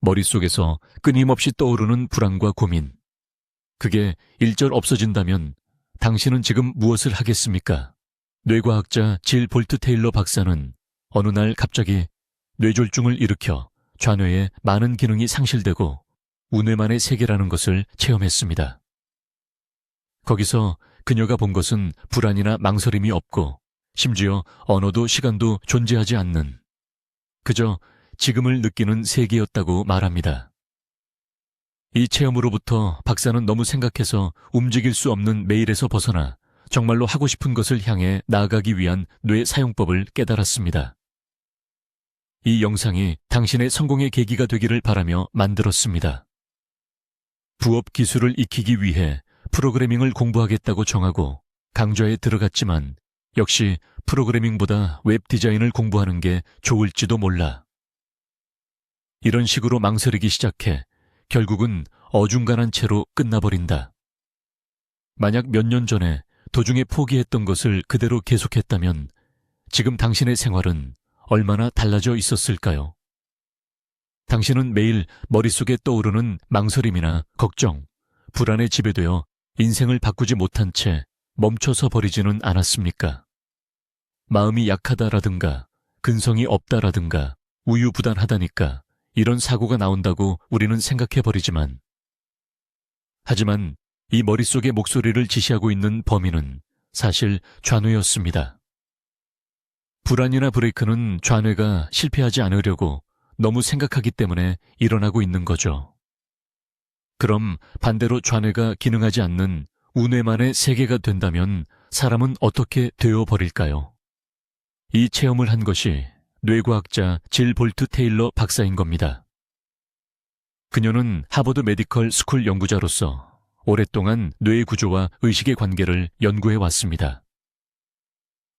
머릿속에서 끊임없이 떠오르는 불안과 고민. 그게 일절 없어진다면 당신은 지금 무엇을 하겠습니까? 뇌과학자 질 볼트 테일러 박사는 어느 날 갑자기 뇌졸중을 일으켜 좌뇌의 많은 기능이 상실되고 우뇌만의 세계라는 것을 체험했습니다. 거기서 그녀가 본 것은 불안이나 망설임이 없고 심지어 언어도 시간도 존재하지 않는 그저 지금을 느끼는 세계였다고 말합니다. 이 체험으로부터 박사는 너무 생각해서 움직일 수 없는 매일에서 벗어나 정말로 하고 싶은 것을 향해 나아가기 위한 뇌 사용법을 깨달았습니다. 이 영상이 당신의 성공의 계기가 되기를 바라며 만들었습니다. 부업 기술을 익히기 위해 프로그래밍을 공부하겠다고 정하고 강좌에 들어갔지만 역시 프로그래밍보다 웹 디자인을 공부하는 게 좋을지도 몰라. 이런 식으로 망설이기 시작해 결국은 어중간한 채로 끝나버린다. 만약 몇 년 전에 도중에 포기했던 것을 그대로 계속했다면 지금 당신의 생활은 얼마나 달라져 있었을까요? 당신은 매일 머릿속에 떠오르는 망설임이나 걱정, 불안에 지배되어 인생을 바꾸지 못한 채 멈춰서 버리지는 않았습니까? 마음이 약하다라든가 근성이 없다라든가 우유부단하다니까 이런 사고가 나온다고 우리는 생각해 버리지만 하지만 이 머릿속의 목소리를 지시하고 있는 범인은 사실 좌뇌였습니다. 불안이나 브레이크는 좌뇌가 실패하지 않으려고 너무 생각하기 때문에 일어나고 있는 거죠. 그럼 반대로 좌뇌가 기능하지 않는 우뇌만의 세계가 된다면 사람은 어떻게 되어 버릴까요? 이 체험을 한 것이 뇌과학자 질 볼트 테일러 박사인 겁니다. 그녀는 하버드 메디컬 스쿨 연구자로서 오랫동안 뇌의 구조와 의식의 관계를 연구해 왔습니다.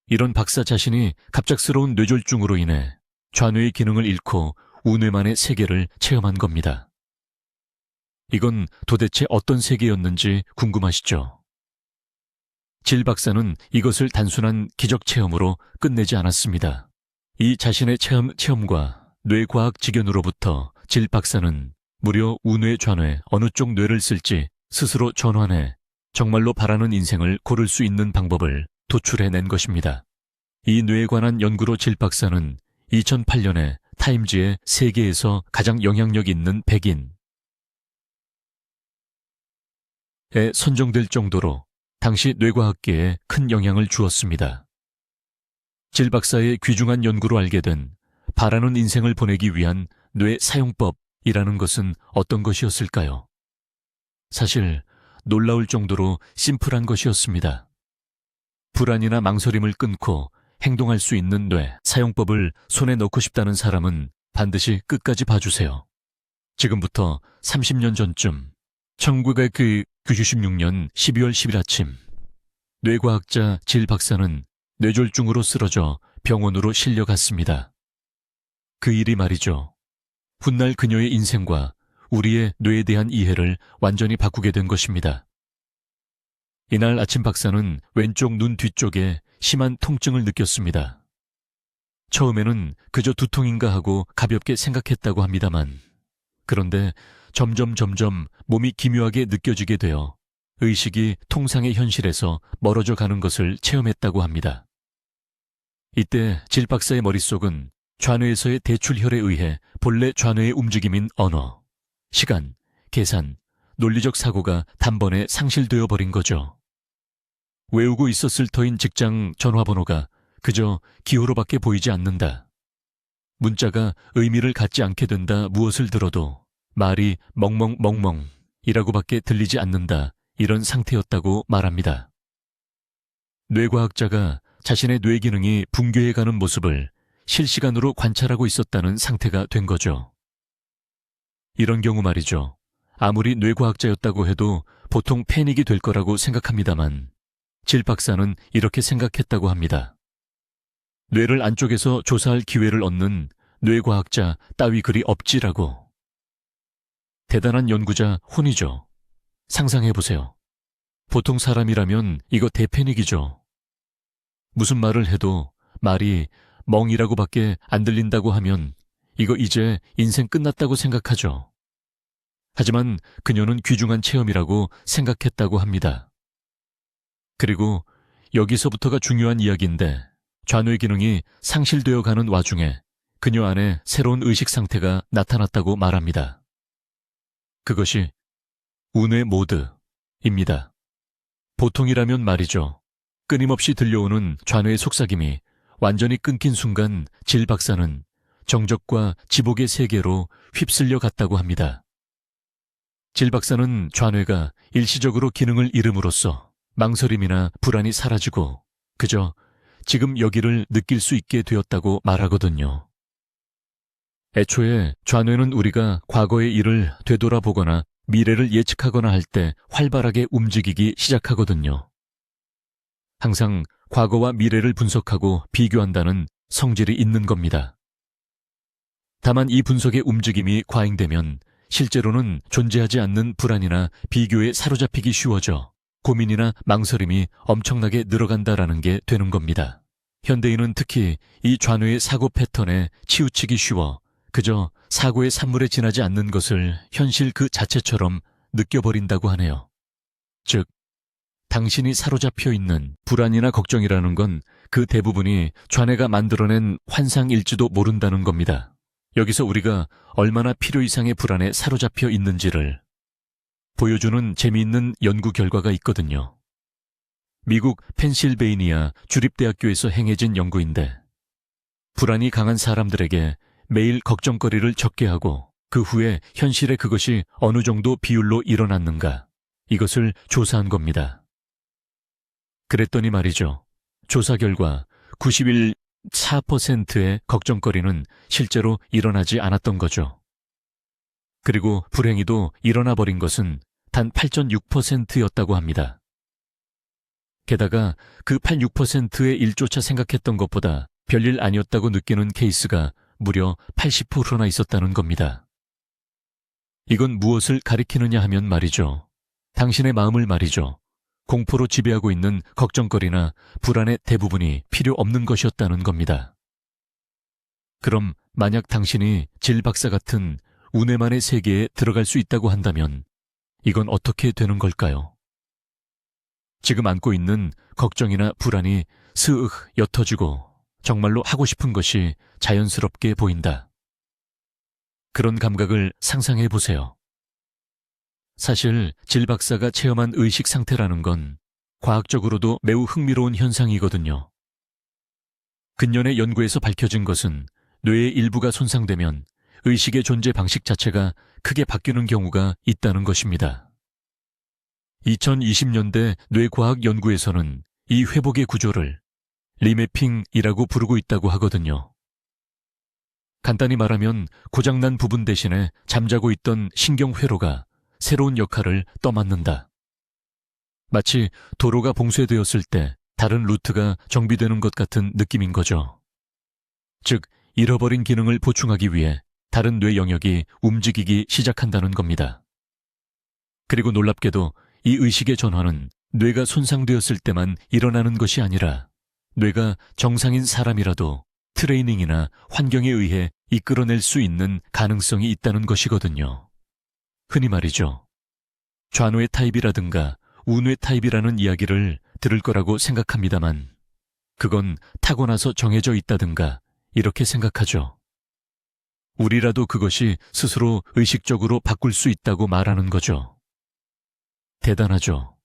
이런 박사 자신이 갑작스러운 뇌졸중으로 인해 좌뇌의 기능을 잃고 우뇌만의 세계를 체험한 겁니다. 이건 도대체 어떤 세계였는지 궁금하시죠? 질 박사는 이것을 단순한 기적 체험으로 끝내지 않았습니다. 이 자신의 체험, 체험과 뇌과학 직연으로부터 질 박사는 무려 우뇌 좌뇌 어느 쪽 뇌를 쓸지 스스로 전환해 정말로 바라는 인생을 고를 수 있는 방법을 도출해낸 것입니다. 이 뇌에 관한 연구로 질 박사는 2008년에 타임즈의 세계에서 가장 영향력 있는 백인에 선정될 정도로 당시 뇌과학계에 큰 영향을 주었습니다. 질 박사의 귀중한 연구로 알게 된 바라는 인생을 보내기 위한 뇌 사용법이라는 것은 어떤 것이었을까요? 사실 놀라울 정도로 심플한 것이었습니다. 불안이나 망설임을 끊고 행동할 수 있는 뇌 사용법을 손에 넣고 싶다는 사람은 반드시 끝까지 봐주세요. 지금부터 30년 전쯤 1996년 12월 10일 아침 뇌과학자 질 박사는 뇌졸중으로 쓰러져 병원으로 실려갔습니다. 그 일이 말이죠. 훗날 그녀의 인생과 우리의 뇌에 대한 이해를 완전히 바꾸게 된 것입니다. 이날 아침 박사는 왼쪽 눈 뒤쪽에 심한 통증을 느꼈습니다. 처음에는 그저 두통인가 하고 가볍게 생각했다고 합니다만, 그런데 점점 점점 몸이 기묘하게 느껴지게 되어 의식이 통상의 현실에서 멀어져 가는 것을 체험했다고 합니다. 이때 질 박사의 머릿속은 좌뇌에서의 대출혈에 의해 본래 좌뇌의 움직임인 언어, 시간, 계산, 논리적 사고가 단번에 상실되어 버린 거죠. 외우고 있었을 터인 직장 전화번호가 그저 기호로밖에 보이지 않는다. 문자가 의미를 갖지 않게 된다 무엇을 들어도 말이 멍멍멍멍이라고밖에 들리지 않는다 이런 상태였다고 말합니다. 뇌과학자가 자신의 뇌 기능이 붕괴해가는 모습을 실시간으로 관찰하고 있었다는 상태가 된 거죠. 이런 경우 말이죠. 아무리 뇌과학자였다고 해도 보통 패닉이 될 거라고 생각합니다만 질 박사는 이렇게 생각했다고 합니다. 뇌를 안쪽에서 조사할 기회를 얻는 뇌과학자 따위 글이 없지라고. 대단한 연구자 혼이죠. 상상해보세요. 보통 사람이라면 이거 대패닉이죠. 무슨 말을 해도 말이 멍이라고밖에 안 들린다고 하면 이거 이제 인생 끝났다고 생각하죠. 하지만 그녀는 귀중한 체험이라고 생각했다고 합니다. 그리고 여기서부터가 중요한 이야기인데 좌뇌 기능이 상실되어 가는 와중에 그녀 안에 새로운 의식 상태가 나타났다고 말합니다. 그것이 운의 모드입니다. 보통이라면 말이죠. 끊임없이 들려오는 좌뇌의 속삭임이 완전히 끊긴 순간 질 박사는 정적과 지복의 세계로 휩쓸려 갔다고 합니다. 질 박사는 좌뇌가 일시적으로 기능을 잃음으로써 망설임이나 불안이 사라지고 그저 지금 여기를 느낄 수 있게 되었다고 말하거든요. 애초에 좌뇌는 우리가 과거의 일을 되돌아보거나 미래를 예측하거나 할 때 활발하게 움직이기 시작하거든요. 항상 과거와 미래를 분석하고 비교한다는 성질이 있는 겁니다. 다만 이 분석의 움직임이 과잉되면 실제로는 존재하지 않는 불안이나 비교에 사로잡히기 쉬워져 고민이나 망설임이 엄청나게 늘어간다라는 게 되는 겁니다. 현대인은 특히 이 좌뇌의 사고 패턴에 치우치기 쉬워 그저 사고의 산물에 지나지 않는 것을 현실 그 자체처럼 느껴버린다고 하네요. 즉, 당신이 사로잡혀 있는 불안이나 걱정이라는 건 그 대부분이 좌뇌가 만들어낸 환상일지도 모른다는 겁니다. 여기서 우리가 얼마나 필요 이상의 불안에 사로잡혀 있는지를 보여주는 재미있는 연구 결과가 있거든요. 미국 펜실베이니아 주립대학교에서 행해진 연구인데 불안이 강한 사람들에게 매일 걱정거리를 적게 하고 그 후에 현실에 그것이 어느 정도 비율로 일어났는가 이것을 조사한 겁니다. 그랬더니 말이죠. 조사 결과 91.4%의 걱정거리는 실제로 일어나지 않았던 거죠. 그리고 불행히도 일어나 버린 것은 단 8.6%였다고 합니다. 게다가 그 86%의 일조차 생각했던 것보다 별일 아니었다고 느끼는 케이스가 무려 80%나 있었다는 겁니다. 이건 무엇을 가리키느냐 하면 말이죠. 당신의 마음을 말이죠. 공포로 지배하고 있는 걱정거리나 불안의 대부분이 필요 없는 것이었다는 겁니다. 그럼 만약 당신이 질 박사 같은 운해만의 세계에 들어갈 수 있다고 한다면 이건 어떻게 되는 걸까요? 지금 안고 있는 걱정이나 불안이 스윽 옅어지고 정말로 하고 싶은 것이 자연스럽게 보인다. 그런 감각을 상상해 보세요. 사실 질 박사가 체험한 의식 상태라는 건 과학적으로도 매우 흥미로운 현상이거든요. 근년의 연구에서 밝혀진 것은 뇌의 일부가 손상되면 의식의 존재 방식 자체가 크게 바뀌는 경우가 있다는 것입니다. 2020년대 뇌과학 연구에서는 이 회복의 구조를 리매핑이라고 부르고 있다고 하거든요. 간단히 말하면 고장난 부분 대신에 잠자고 있던 신경회로가 새로운 역할을 떠맡는다. 마치 도로가 봉쇄되었을 때 다른 루트가 정비되는 것 같은 느낌인 거죠. 즉, 잃어버린 기능을 보충하기 위해 다른 뇌 영역이 움직이기 시작한다는 겁니다. 그리고 놀랍게도 이 의식의 전환은 뇌가 손상되었을 때만 일어나는 것이 아니라 뇌가 정상인 사람이라도 트레이닝이나 환경에 의해 이끌어낼 수 있는 가능성이 있다는 것이거든요. 흔히 말이죠. 좌뇌 타입이라든가 우뇌 타입이라는 이야기를 들을 거라고 생각합니다만 그건 타고나서 정해져 있다든가 이렇게 생각하죠. 우리라도 그것이 스스로 의식적으로 바꿀 수 있다고 말하는 거죠. 대단하죠.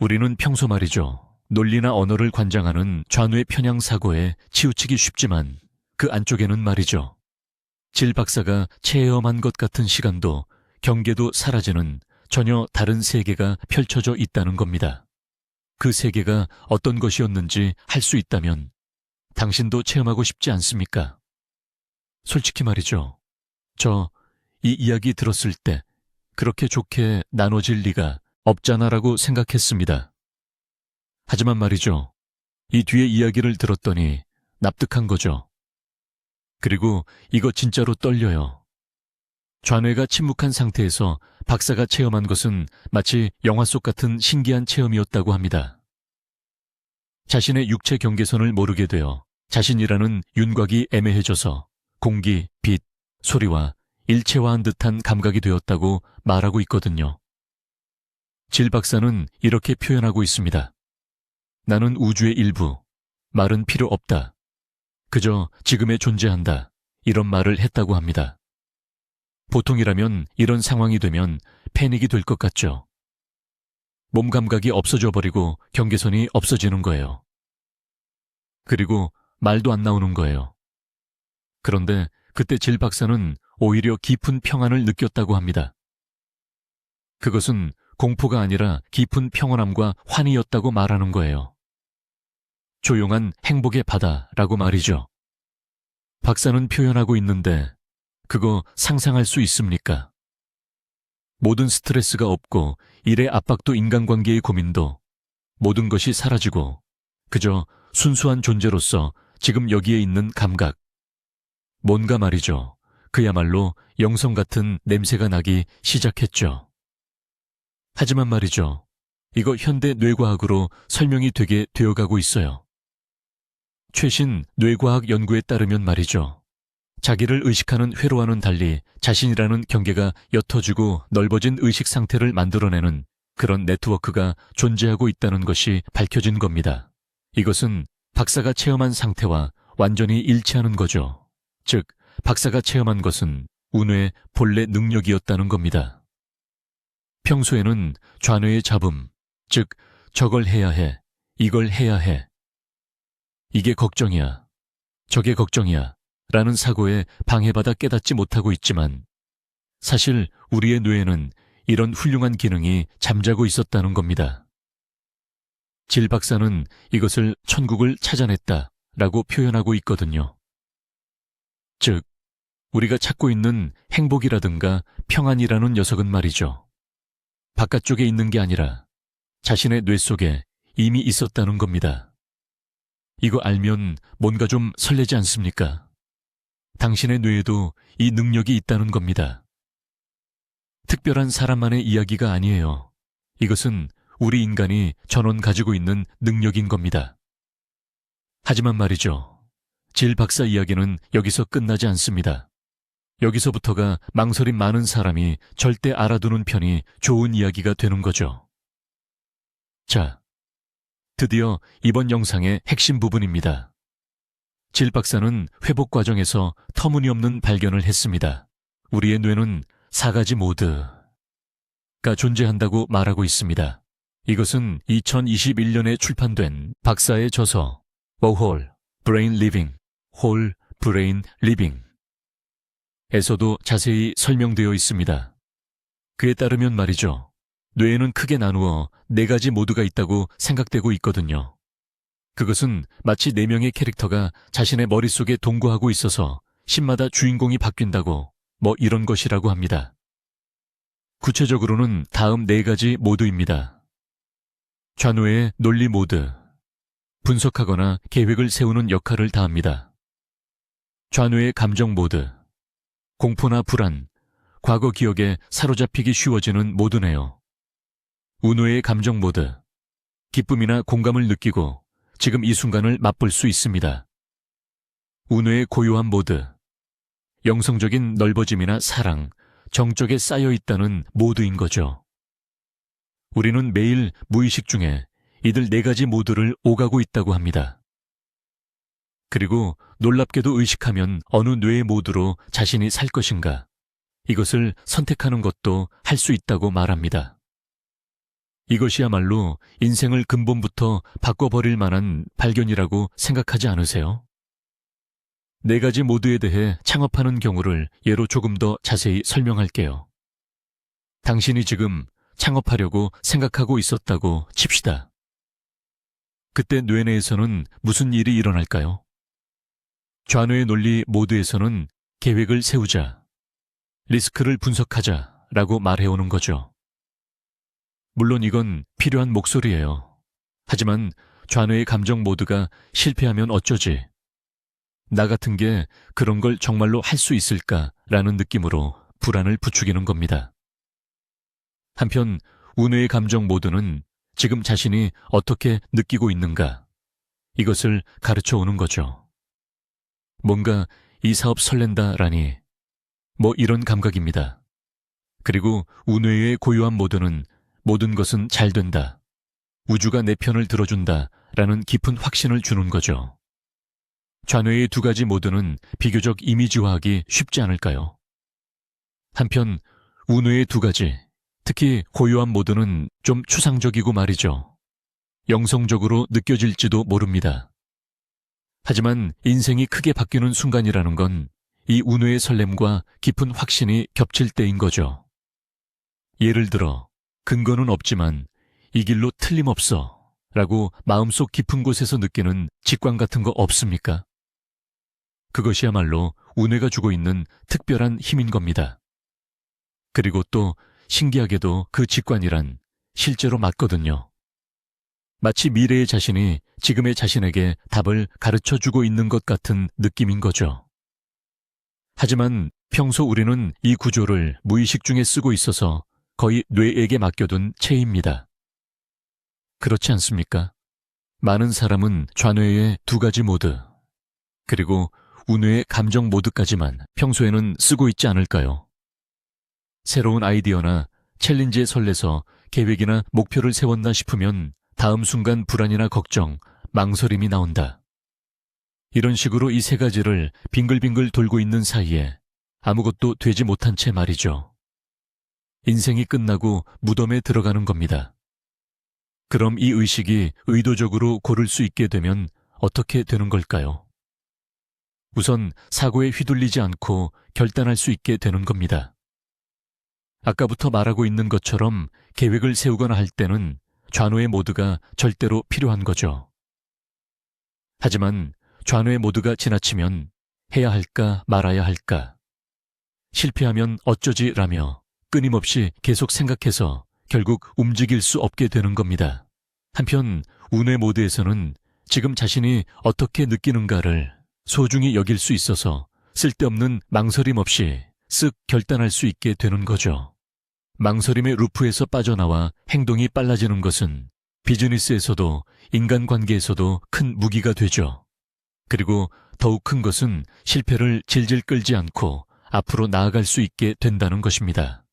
우리는 평소 말이죠. 논리나 언어를 관장하는 좌뇌 편향 사고에 치우치기 쉽지만 그 안쪽에는 말이죠. 질 박사가 체험한 것 같은 시간도 경계도 사라지는 전혀 다른 세계가 펼쳐져 있다는 겁니다. 그 세계가 어떤 것이었는지 할 수 있다면 당신도 체험하고 싶지 않습니까? 솔직히 말이죠. 저 이 이야기 들었을 때 그렇게 좋게 나눠질 리가 없잖아라고 생각했습니다. 하지만 말이죠. 이 뒤에 이야기를 들었더니 납득한 거죠. 그리고 이거 진짜로 떨려요. 좌뇌가 침묵한 상태에서 박사가 체험한 것은 마치 영화 속 같은 신기한 체험이었다고 합니다. 자신의 육체 경계선을 모르게 되어 자신이라는 윤곽이 애매해져서 공기, 빛, 소리와 일체화한 듯한 감각이 되었다고 말하고 있거든요. 질 박사는 이렇게 표현하고 있습니다. 나는 우주의 일부, 말은 필요 없다. 그저 지금에 존재한다. 이런 말을 했다고 합니다. 보통이라면 이런 상황이 되면 패닉이 될 것 같죠. 몸 감각이 없어져 버리고 경계선이 없어지는 거예요. 그리고 말도 안 나오는 거예요. 그런데 그때 질 박사는 오히려 깊은 평안을 느꼈다고 합니다. 그것은 공포가 아니라 깊은 평온함과 환희였다고 말하는 거예요. 조용한 행복의 바다라고 말이죠. 박사는 표현하고 있는데 그거 상상할 수 있습니까? 모든 스트레스가 없고 일의 압박도 인간관계의 고민도 모든 것이 사라지고 그저 순수한 존재로서 지금 여기에 있는 감각. 뭔가 말이죠. 그야말로 영성 같은 냄새가 나기 시작했죠. 하지만 말이죠. 이거 현대 뇌과학으로 설명이 되게 되어가고 있어요. 최신 뇌과학 연구에 따르면 말이죠. 자기를 의식하는 회로와는 달리 자신이라는 경계가 옅어지고 넓어진 의식 상태를 만들어내는 그런 네트워크가 존재하고 있다는 것이 밝혀진 겁니다. 이것은 박사가 체험한 상태와 완전히 일치하는 거죠. 즉, 박사가 체험한 것은 운의 본래 능력이었다는 겁니다. 평소에는 좌뇌의 잡음, 즉, 저걸 해야 해, 이걸 해야 해. 이게 걱정이야, 저게 걱정이야, 라는 사고에 방해받아 깨닫지 못하고 있지만, 사실 우리의 뇌에는 이런 훌륭한 기능이 잠자고 있었다는 겁니다. 질 박사는 이것을 천국을 찾아냈다 라고 표현하고 있거든요. 즉, 우리가 찾고 있는 행복이라든가 평안이라는 녀석은 말이죠. 바깥쪽에 있는 게 아니라 자신의 뇌 속에 이미 있었다는 겁니다. 이거 알면 뭔가 좀 설레지 않습니까? 당신의 뇌에도 이 능력이 있다는 겁니다. 특별한 사람만의 이야기가 아니에요. 이것은 우리 인간이 전원 가지고 있는 능력인 겁니다. 하지만 말이죠. 질 박사 이야기는 여기서 끝나지 않습니다. 여기서부터가 망설임 많은 사람이 절대 알아두는 편이 좋은 이야기가 되는 거죠. 자, 드디어 이번 영상의 핵심 부분입니다. 질 박사는 회복 과정에서 터무니없는 발견을 했습니다. 우리의 뇌는 사가지 모드가 존재한다고 말하고 있습니다. 이것은 2021년에 출판된 박사의 저서 버홀 브레인 리빙 홀 브레인 리빙 에서도 자세히 설명되어 있습니다. 그에 따르면 말이죠. 뇌에는 크게 나누어 네 가지 모드가 있다고 생각되고 있거든요. 그것은 마치 네 명의 캐릭터가 자신의 머릿속에 동거하고 있어서 신마다 주인공이 바뀐다고 뭐 이런 것이라고 합니다. 구체적으로는 다음 네 가지 모드입니다. 좌뇌의 논리 모드. 분석하거나 계획을 세우는 역할을 다합니다. 좌뇌의 감정 모드. 공포나 불안, 과거 기억에 사로잡히기 쉬워지는 모드네요. 우뇌의 감정 모드. 기쁨이나 공감을 느끼고 지금 이 순간을 맛볼 수 있습니다. 우뇌의 고요한 모드. 영성적인 넓어짐이나 사랑, 정적에 쌓여 있다는 모드인 거죠. 우리는 매일 무의식 중에 이들 네 가지 모드를 오가고 있다고 합니다. 그리고 놀랍게도 의식하면 어느 뇌의 모드로 자신이 살 것인가 이것을 선택하는 것도 할 수 있다고 말합니다. 이것이야말로 인생을 근본부터 바꿔버릴 만한 발견이라고 생각하지 않으세요? 네 가지 모드에 대해 창업하는 경우를 예로 조금 더 자세히 설명할게요. 당신이 지금 창업하려고 생각하고 있었다고 칩시다. 그때 뇌내에서는 무슨 일이 일어날까요? 좌뇌의 논리 모드에서는 계획을 세우자, 리스크를 분석하자 라고 말해오는 거죠. 물론 이건 필요한 목소리예요. 하지만 좌뇌의 감정 모드가 실패하면 어쩌지? 나 같은 게 그런 걸 정말로 할 수 있을까라는 느낌으로 불안을 부추기는 겁니다. 한편 운의 감정 모두는 지금 자신이 어떻게 느끼고 있는가 이것을 가르쳐 오는 거죠. 뭔가 이 사업 설렌다라니 뭐 이런 감각입니다. 그리고 운회의 고유한 모드는 모든 것은 잘 된다. 우주가 내 편을 들어준다. 라는 깊은 확신을 주는 거죠. 좌뇌의 두 가지 모드는 비교적 이미지화하기 쉽지 않을까요? 한편 우뇌의 두 가지, 특히 고요한 모드는 좀 추상적이고 말이죠. 영성적으로 느껴질지도 모릅니다. 하지만 인생이 크게 바뀌는 순간이라는 건 이 운회의 설렘과 깊은 확신이 겹칠 때인 거죠. 예를 들어, 근거는 없지만 이 길로 틀림없어 라고 마음속 깊은 곳에서 느끼는 직관 같은 거 없습니까? 그것이야말로 운해가 주고 있는 특별한 힘인 겁니다. 그리고 또 신기하게도 그 직관이란 실제로 맞거든요. 마치 미래의 자신이 지금의 자신에게 답을 가르쳐 주고 있는 것 같은 느낌인 거죠. 하지만 평소 우리는 이 구조를 무의식 중에 쓰고 있어서 거의 뇌에게 맡겨둔 체입니다. 그렇지 않습니까? 많은 사람은 좌뇌의 두 가지 모드, 그리고 우뇌의 감정 모드까지만 평소에는 쓰고 있지 않을까요? 새로운 아이디어나 챌린지에 설레서 계획이나 목표를 세웠나 싶으면 다음 순간 불안이나 걱정, 망설임이 나온다. 이런 식으로 이 세 가지를 빙글빙글 돌고 있는 사이에 아무것도 되지 못한 채 말이죠. 인생이 끝나고 무덤에 들어가는 겁니다. 그럼 이 의식이 의도적으로 고를 수 있게 되면 어떻게 되는 걸까요? 우선 사고에 휘둘리지 않고 결단할 수 있게 되는 겁니다. 아까부터 말하고 있는 것처럼 계획을 세우거나 할 때는 좌노의 모드가 절대로 필요한 거죠. 하지만 좌뇌 모두가 지나치면 해야 할까 말아야 할까. 실패하면 어쩌지라며 끊임없이 계속 생각해서 결국 움직일 수 없게 되는 겁니다. 한편 운의 모드에서는 지금 자신이 어떻게 느끼는가를 소중히 여길 수 있어서 쓸데없는 망설임 없이 쓱 결단할 수 있게 되는 거죠. 망설임의 루프에서 빠져나와 행동이 빨라지는 것은 비즈니스에서도 인간관계에서도 큰 무기가 되죠. 그리고 더욱 큰 것은 실패를 질질 끌지 않고 앞으로 나아갈 수 있게 된다는 것입니다.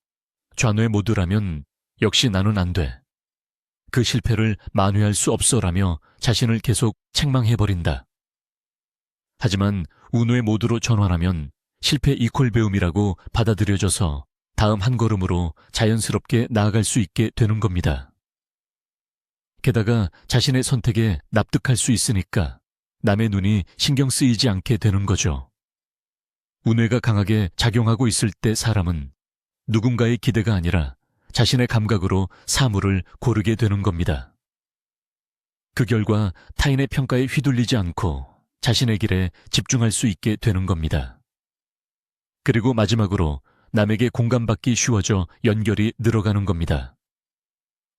좌뇌 모드라면 역시 나는 안 돼. 그 실패를 만회할 수 없어라며 자신을 계속 책망해버린다. 하지만 운뇌 모드로 전환하면 실패 이퀄 배움이라고 받아들여져서 다음 한 걸음으로 자연스럽게 나아갈 수 있게 되는 겁니다. 게다가 자신의 선택에 납득할 수 있으니까 남의 눈이 신경 쓰이지 않게 되는 거죠. 운해가 강하게 작용하고 있을 때 사람은 누군가의 기대가 아니라 자신의 감각으로 사물을 고르게 되는 겁니다. 그 결과 타인의 평가에 휘둘리지 않고 자신의 길에 집중할 수 있게 되는 겁니다. 그리고 마지막으로 남에게 공감받기 쉬워져 연결이 늘어가는 겁니다.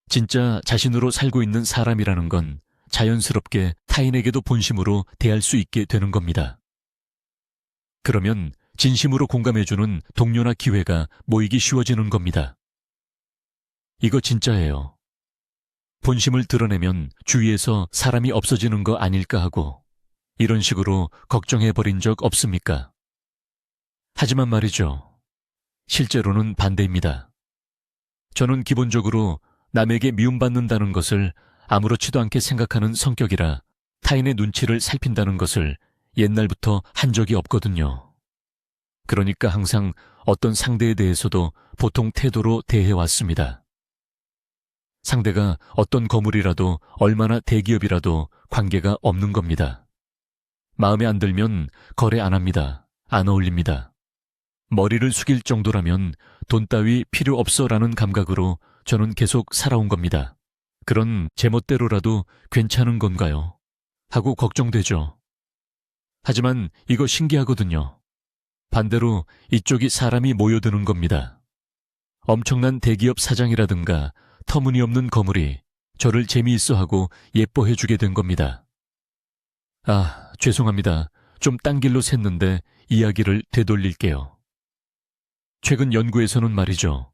진짜 자신으로 살고 있는 사람이라는 건 자연스럽게 타인에게도 본심으로 대할 수 있게 되는 겁니다. 그러면 진심으로 공감해주는 동료나 기회가 모이기 쉬워지는 겁니다. 이거 진짜예요. 본심을 드러내면 주위에서 사람이 없어지는 거 아닐까 하고 이런 식으로 걱정해 버린 적 없습니까? 하지만 말이죠. 실제로는 반대입니다. 저는 기본적으로 남에게 미움받는다는 것을 아무렇지도 않게 생각하는 성격이라 타인의 눈치를 살핀다는 것을 옛날부터 한 적이 없거든요. 그러니까 항상 어떤 상대에 대해서도 보통 태도로 대해왔습니다. 상대가 어떤 거물이라도 얼마나 대기업이라도 관계가 없는 겁니다. 마음에 안 들면 거래 안 합니다. 안 어울립니다. 머리를 숙일 정도라면 돈 따위 필요 없어라는 감각으로 저는 계속 살아온 겁니다. 그런 제멋대로라도 괜찮은 건가요? 하고 걱정되죠. 하지만 이거 신기하거든요. 반대로 이쪽이 사람이 모여드는 겁니다. 엄청난 대기업 사장이라든가 터무니없는 거물이 저를 재미있어 하고 예뻐해 주게 된 겁니다. 아, 죄송합니다. 좀 딴 길로 샜는데 이야기를 되돌릴게요. 최근 연구에서는 말이죠.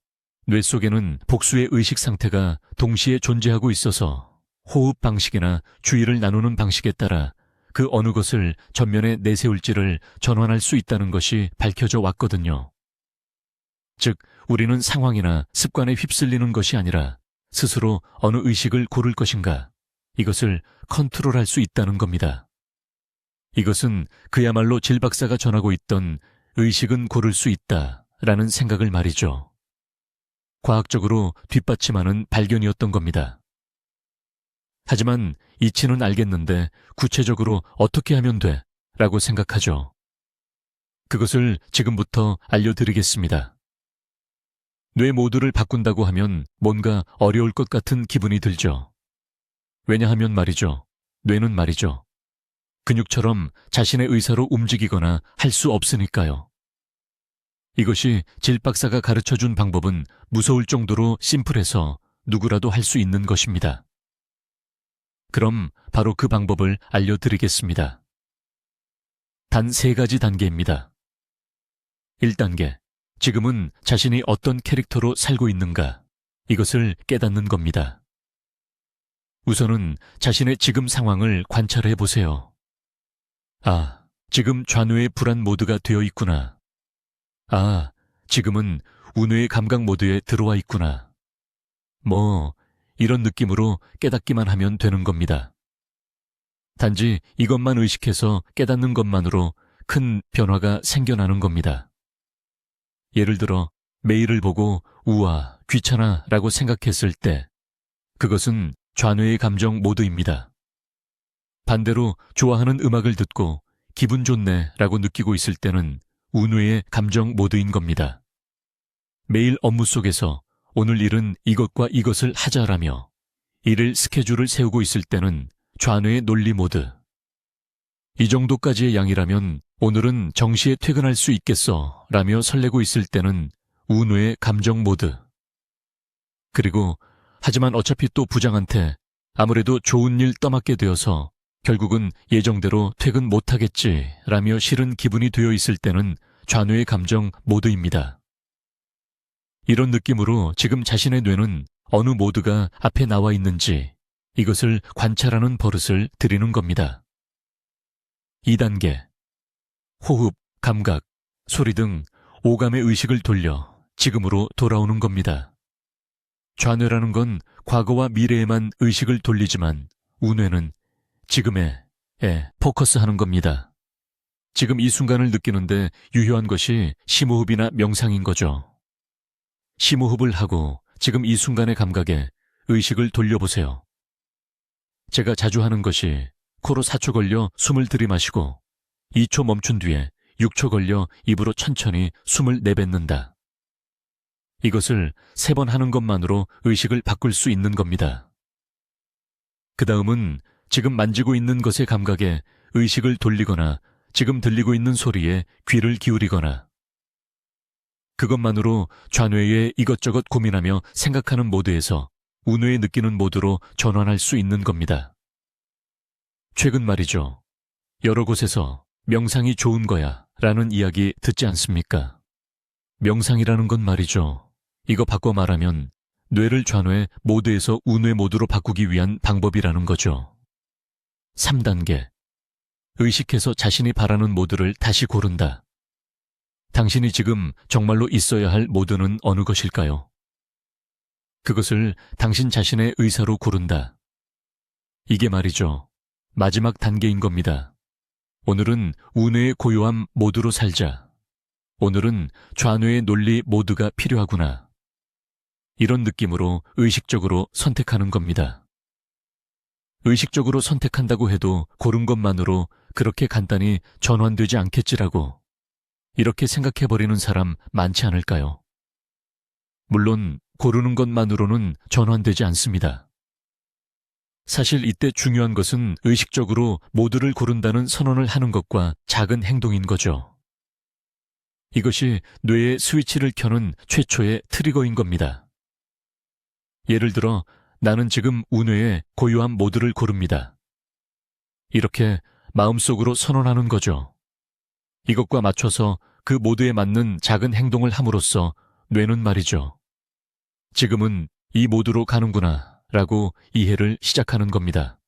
뇌 속에는 복수의 의식 상태가 동시에 존재하고 있어서 호흡 방식이나 주의를 나누는 방식에 따라 그 어느 것을 전면에 내세울지를 전환할 수 있다는 것이 밝혀져 왔거든요. 즉, 우리는 상황이나 습관에 휩쓸리는 것이 아니라 스스로 어느 의식을 고를 것인가, 이것을 컨트롤할 수 있다는 겁니다. 이것은 그야말로 질 박사가 전하고 있던 의식은 고를 수 있다 라는 생각을 말이죠. 과학적으로 뒷받침하는 발견이었던 겁니다. 하지만 이치는 알겠는데 구체적으로 어떻게 하면 돼? 라고 생각하죠. 그것을 지금부터 알려드리겠습니다. 뇌 모두를 바꾼다고 하면 뭔가 어려울 것 같은 기분이 들죠. 왜냐하면 말이죠. 뇌는 말이죠. 근육처럼 자신의 의사로 움직이거나 할 수 없으니까요. 이것이 질 박사가 가르쳐 준 방법은 무서울 정도로 심플해서 누구라도 할 수 있는 것입니다. 그럼 바로 그 방법을 알려드리겠습니다. 단 세 가지 단계입니다. 1단계. 지금은 자신이 어떤 캐릭터로 살고 있는가. 이것을 깨닫는 겁니다. 우선은 자신의 지금 상황을 관찰해 보세요. 아, 지금 좌뇌의 불안 모드가 되어 있구나. 아, 지금은 우뇌의 감각 모드에 들어와 있구나. 뭐, 이런 느낌으로 깨닫기만 하면 되는 겁니다. 단지 이것만 의식해서 깨닫는 것만으로 큰 변화가 생겨나는 겁니다. 예를 들어, 메일을 보고 우와, 귀찮아 라고 생각했을 때, 그것은 좌뇌의 감정 모드입니다. 반대로 좋아하는 음악을 듣고 기분 좋네 라고 느끼고 있을 때는 우뇌의 감정 모드인 겁니다. 매일 업무 속에서 오늘 일은 이것과 이것을 하자라며 일일 스케줄을 세우고 있을 때는 좌뇌의 논리 모드. 이 정도까지의 양이라면 오늘은 정시에 퇴근할 수 있겠어 라며 설레고 있을 때는 우뇌의 감정 모드. 그리고 하지만 어차피 또 부장한테 아무래도 좋은 일 떠맡게 되어서 결국은 예정대로 퇴근 못하겠지 라며 싫은 기분이 되어 있을 때는 좌뇌의 감정 모드입니다. 이런 느낌으로 지금 자신의 뇌는 어느 모드가 앞에 나와 있는지 이것을 관찰하는 버릇을 들이는 겁니다. 2단계. 호흡, 감각, 소리 등 오감의 의식을 돌려 지금으로 돌아오는 겁니다. 좌뇌라는 건 과거와 미래에만 의식을 돌리지만 우뇌는 지금에 에 포커스하는 겁니다. 지금 이 순간을 느끼는데 유효한 것이 심호흡이나 명상인 거죠. 심호흡을 하고 지금 이 순간의 감각에 의식을 돌려보세요. 제가 자주 하는 것이 코로 4초 걸려 숨을 들이마시고 2초 멈춘 뒤에 6초 걸려 입으로 천천히 숨을 내뱉는다. 이것을 세 번 하는 것만으로 의식을 바꿀 수 있는 겁니다. 그 다음은 지금 만지고 있는 것의 감각에 의식을 돌리거나 지금 들리고 있는 소리에 귀를 기울이거나 그것만으로 좌뇌에 이것저것 고민하며 생각하는 모드에서 우뇌에 느끼는 모드로 전환할 수 있는 겁니다. 최근 말이죠. 여러 곳에서 명상이 좋은 거야 라는 이야기 듣지 않습니까? 명상이라는 건 말이죠. 이거 바꿔 말하면 뇌를 좌뇌 모드에서 우뇌 모드로 바꾸기 위한 방법이라는 거죠. 3단계. 의식해서 자신이 바라는 모드를 다시 고른다. 당신이 지금 정말로 있어야 할 모드는 어느 것일까요? 그것을 당신 자신의 의사로 고른다. 이게 말이죠. 마지막 단계인 겁니다. 오늘은 우뇌의 고요함 모드로 살자. 오늘은 좌뇌의 논리 모드가 필요하구나. 이런 느낌으로 의식적으로 선택하는 겁니다. 의식적으로 선택한다고 해도 고른 것만으로 그렇게 간단히 전환되지 않겠지라고 이렇게 생각해버리는 사람 많지 않을까요? 물론 고르는 것만으로는 전환되지 않습니다. 사실 이때 중요한 것은 의식적으로 모두를 고른다는 선언을 하는 것과 작은 행동인 거죠. 이것이 뇌의 스위치를 켜는 최초의 트리거인 겁니다. 예를 들어 나는 지금 우뇌의 고유한 모드를 고릅니다. 이렇게 마음속으로 선언하는 거죠. 이것과 맞춰서 그 모드에 맞는 작은 행동을 함으로써 뇌는 말이죠. 지금은 이 모드로 가는구나 라고 이해를 시작하는 겁니다.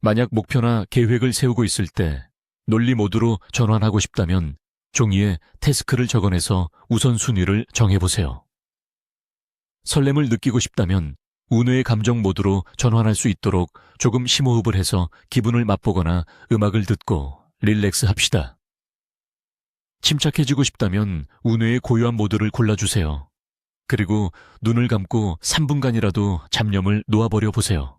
만약 목표나 계획을 세우고 있을 때 논리 모드로 전환하고 싶다면 종이에 태스크를 적어내서 우선순위를 정해보세요. 설렘을 느끼고 싶다면 운회의 감정 모드로 전환할 수 있도록 조금 심호흡을 해서 기분을 맛보거나 음악을 듣고 릴렉스 합시다. 침착해지고 싶다면 운회의 고요한 모드를 골라주세요. 그리고 눈을 감고 3분간이라도 잡념을 놓아버려 보세요.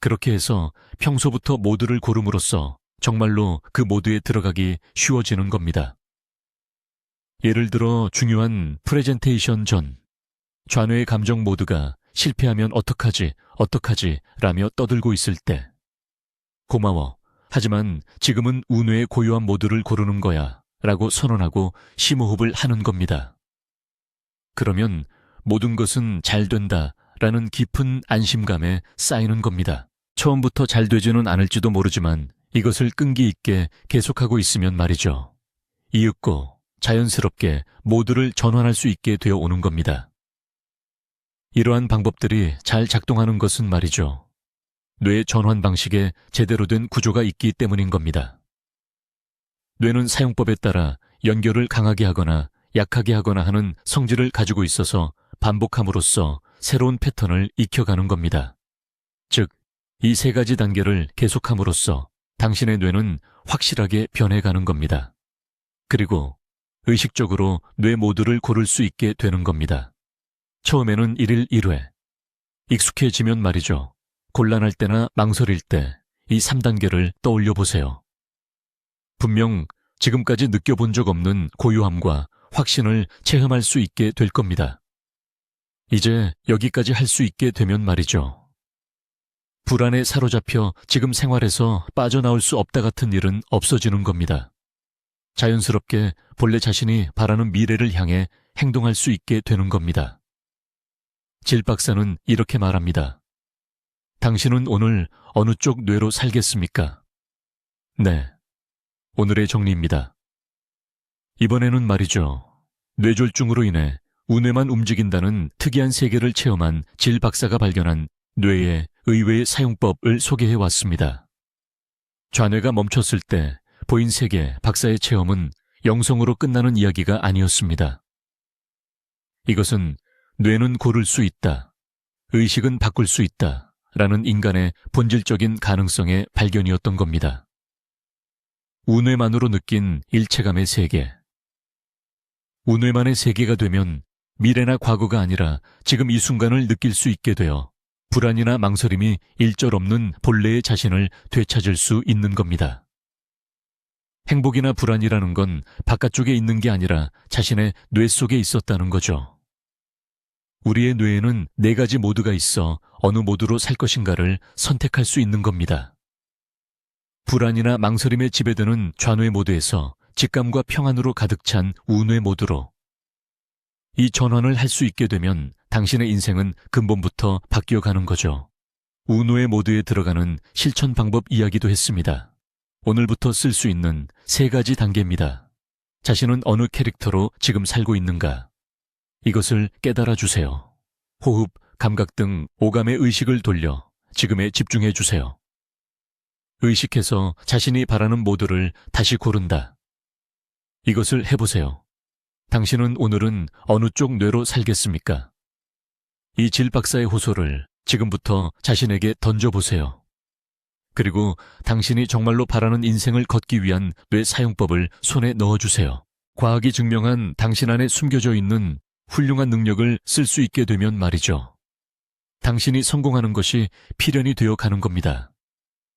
그렇게 해서 평소부터 모드를 고름으로써 정말로 그 모드에 들어가기 쉬워지는 겁니다. 예를 들어 중요한 프레젠테이션 전, 좌뇌의 감정 모드가 실패하면 어떡하지, 어떡하지 라며 떠들고 있을 때. 고마워. 하지만 지금은 우뇌의 고요한 모드를 고르는 거야 라고 선언하고 심호흡을 하는 겁니다. 그러면 모든 것은 잘 된다 라는 깊은 안심감에 쌓이는 겁니다. 처음부터 잘 되지는 않을지도 모르지만 이것을 끈기 있게 계속하고 있으면 말이죠. 이윽고 자연스럽게 모두를 전환할 수 있게 되어 오는 겁니다. 이러한 방법들이 잘 작동하는 것은 말이죠. 뇌 전환 방식에 제대로 된 구조가 있기 때문인 겁니다. 뇌는 사용법에 따라 연결을 강하게 하거나 약하게 하거나 하는 성질을 가지고 있어서 반복함으로써 새로운 패턴을 익혀가는 겁니다. 즉, 이 세 가지 단계를 계속함으로써 당신의 뇌는 확실하게 변해가는 겁니다. 그리고 의식적으로 뇌 모두를 고를 수 있게 되는 겁니다. 처음에는 1일 1회. 익숙해지면 말이죠. 곤란할 때나 망설일 때 이 3단계를 떠올려 보세요. 분명 지금까지 느껴본 적 없는 고요함과 확신을 체험할 수 있게 될 겁니다. 이제 여기까지 할 수 있게 되면 말이죠. 불안에 사로잡혀 지금 생활에서 빠져나올 수 없다 같은 일은 없어지는 겁니다. 자연스럽게 본래 자신이 바라는 미래를 향해 행동할 수 있게 되는 겁니다. 질 박사는 이렇게 말합니다. 당신은 오늘 어느 쪽 뇌로 살겠습니까? 네. 오늘의 정리입니다. 이번에는 말이죠. 뇌졸중으로 인해 우뇌만 움직인다는 특이한 세계를 체험한 질 박사가 발견한 뇌의 의외의 사용법을 소개해 왔습니다. 좌뇌가 멈췄을 때 보인 세계 박사의 체험은 영성으로 끝나는 이야기가 아니었습니다. 이것은 뇌는 고를 수 있다. 의식은 바꿀 수 있다. 라는 인간의 본질적인 가능성의 발견이었던 겁니다. 우뇌만으로 느낀 일체감의 세계. 우뇌만의 세계가 되면 미래나 과거가 아니라 지금 이 순간을 느낄 수 있게 되어 불안이나 망설임이 일절 없는 본래의 자신을 되찾을 수 있는 겁니다. 행복이나 불안이라는 건 바깥쪽에 있는 게 아니라 자신의 뇌 속에 있었다는 거죠. 우리의 뇌에는 네 가지 모드가 있어 어느 모드로 살 것인가를 선택할 수 있는 겁니다. 불안이나 망설임에 지배되는 좌뇌 모드에서 직감과 평안으로 가득 찬 우뇌 모드로 이 전환을 할 수 있게 되면 당신의 인생은 근본부터 바뀌어 가는 거죠. 우뇌 모드에 들어가는 실천 방법 이야기도 했습니다. 오늘부터 쓸 수 있는 세 가지 단계입니다. 자신은 어느 캐릭터로 지금 살고 있는가? 이것을 깨달아 주세요. 호흡, 감각 등 오감의 의식을 돌려 지금에 집중해 주세요. 의식해서 자신이 바라는 모드를 다시 고른다. 이것을 해보세요. 당신은 오늘은 어느 쪽 뇌로 살겠습니까? 이 질 박사의 호소를 지금부터 자신에게 던져보세요. 그리고 당신이 정말로 바라는 인생을 걷기 위한 뇌 사용법을 손에 넣어주세요. 과학이 증명한 당신 안에 숨겨져 있는 훌륭한 능력을 쓸 수 있게 되면 말이죠. 당신이 성공하는 것이 필연이 되어 가는 겁니다.